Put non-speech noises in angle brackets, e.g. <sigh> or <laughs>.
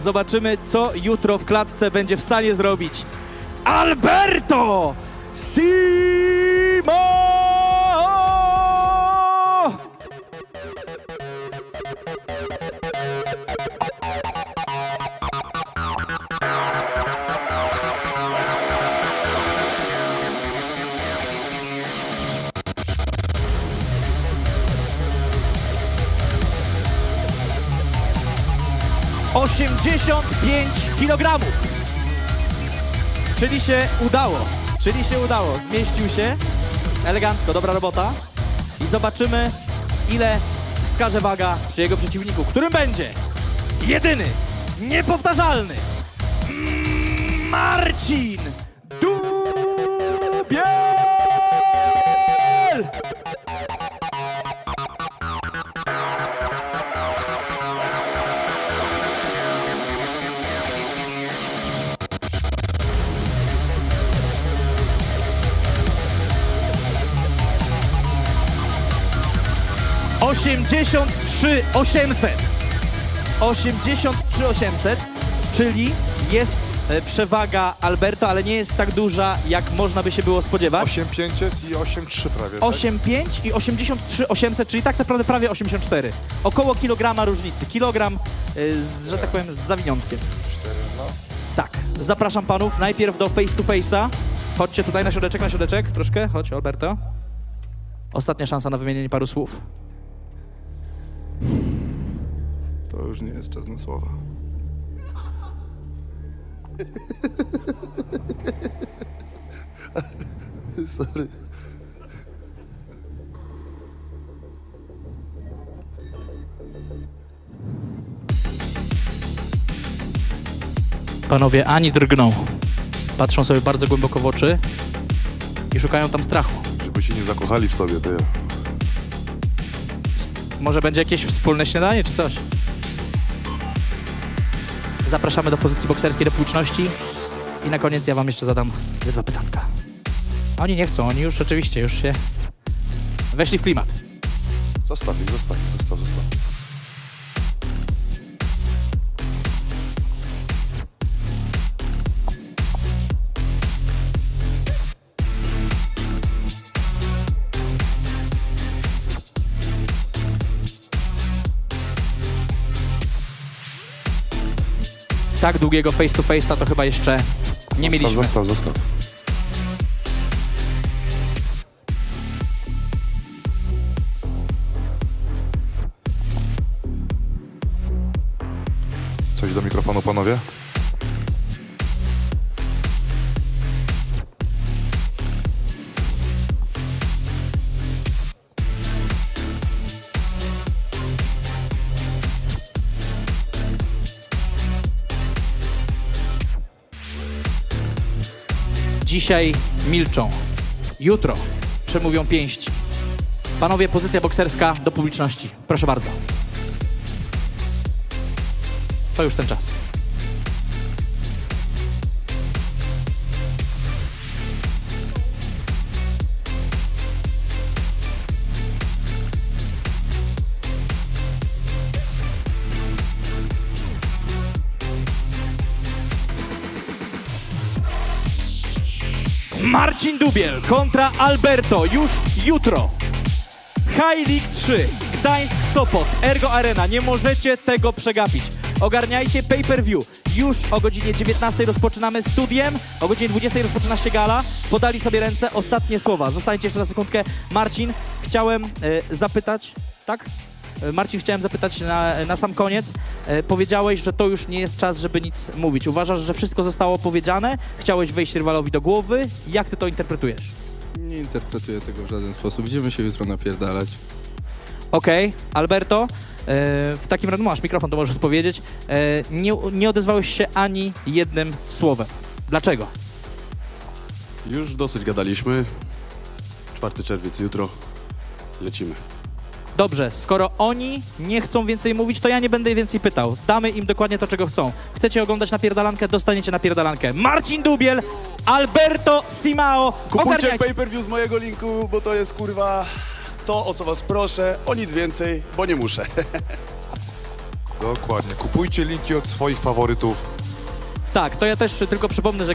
Zobaczymy, co jutro w klatce będzie w stanie zrobić Alberto! Si! 85 kg. Czyli się udało. Czyli się udało. Zmieścił się. Elegancko, dobra robota. I zobaczymy, ile wskaże waga przy jego przeciwniku, którym będzie jedyny, niepowtarzalny Marcin! 83 800. 83 800, czyli jest e, przewaga Alberto, ale nie jest tak duża, jak można by się było spodziewać. 8,5 jest i 8,3 prawie. tak? 8,5 i 83 800, czyli tak naprawdę prawie 84. Około kilograma różnicy. Kilogram, y, z, że tak powiem, z zawiniątkiem. 4, no. Tak, zapraszam panów najpierw do face to face'a. Chodźcie tutaj na środeczek, na środeczek, troszkę. Chodź, Alberto. Ostatnia szansa na wymienienie paru słów. To już nie jest czas na słowa. <laughs> Sorry. Panowie ani drgną. Patrzą sobie bardzo głęboko w oczy i szukają tam strachu. Żeby się nie zakochali w sobie, to ja. Może będzie jakieś wspólne śniadanie czy coś? Zapraszamy do pozycji bokserskiej do publiczności i na koniec ja wam jeszcze zadam ze dwa pytanka. Oni nie chcą, oni już oczywiście już się weszli w klimat. Zostaw ich, zostaw ich, zostaw, zostaw. Tak długiego face to face'a to chyba jeszcze nie mieliśmy. Zostaw, zostaw. Coś do mikrofonu, panowie? Dzisiaj milczą. Jutro przemówią pięści. Panowie, pozycja bokserska do publiczności. Proszę bardzo. To już ten czas. Marcin Dubiel kontra Alberto już jutro. High League 3, Gdańsk Sopot, Ergo Arena. Nie możecie tego przegapić. Ogarniajcie pay-per-view. Już o godzinie 19 rozpoczynamy studiem, o godzinie 20 rozpoczyna się gala. Podali sobie ręce, ostatnie słowa. Zostańcie jeszcze na sekundkę. Marcin, chciałem e, zapytać, tak? E, Marcin, chciałem zapytać na, na sam koniec. E, powiedziałeś, że to już nie jest czas, żeby nic mówić. Uważasz, że wszystko zostało powiedziane? Chciałeś wejść rywalowi do głowy? Jak ty to interpretujesz? Nie interpretuję tego w żaden sposób. Będziemy się jutro napierdalać. Okej, Alberto, e, w takim razie masz mikrofon, to możesz odpowiedzieć. E, nie, nie odezwałeś się ani jednym słowem. Dlaczego? Już dosyć gadaliśmy. 4 czerwiec, jutro lecimy. Dobrze, skoro oni nie chcą więcej mówić, to ja nie będę więcej pytał. Damy im dokładnie to, czego chcą. Chcecie oglądać napierdalankę, dostaniecie napierdalankę. Marcin Dubiel, Alberto Simao. Kupujcie Ogarniajcie. pay-per-view z mojego linku, bo to jest kurwa to, o co was proszę. O nic więcej, bo nie muszę. <laughs> Dokładnie. Kupujcie linki od swoich faworytów. Tak, to ja też tylko przypomnę, że